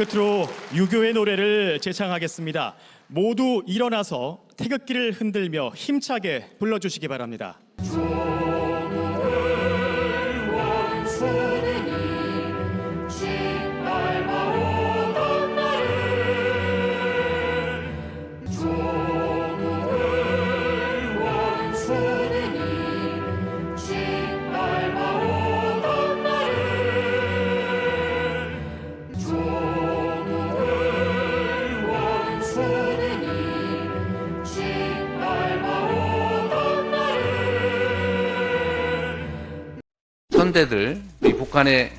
끝으로 유교의 노래를 제창하겠습니다. 모두 일어나서 태극기를 흔들며 힘차게 불러주시기 바랍니다. 선대들, 우리 북한의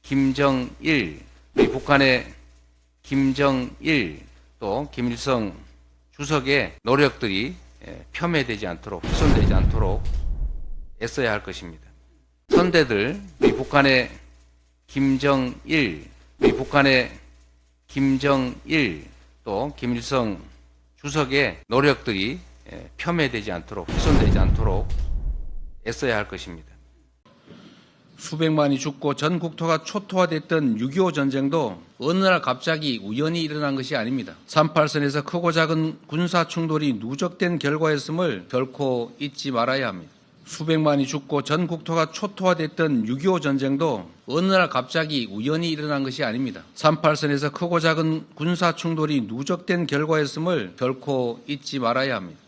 김정일, 우리 북한의 김정일 또 김일성 주석의 노력들이 예, 폄훼되지 않도록 훼손되지 않도록 애써야 할 것입니다. 선대들, 우리 북한의 김정일, 우리 북한의 김정일 또 김일성 주석의 노력들이 예, 폄훼되지 않도록 훼손되지 않도록 애써야 할 것입니다. 수백만이 죽고 전 국토가 초토화됐던 6.25 전쟁도 어느 날 갑자기 우연히 일어난 것이 아닙니다. 38선에서 크고 작은 군사 충돌이 누적된 결과였음을 결코 잊지 말아야 합니다. 수백만이 죽고 전 국토가 초토화됐던 6.25 전쟁도 어느 날 갑자기 우연히 일어난 것이 아닙니다. 38선에서 크고 작은 군사 충돌이 누적된 결과였음을 결코 잊지 말아야 합니다.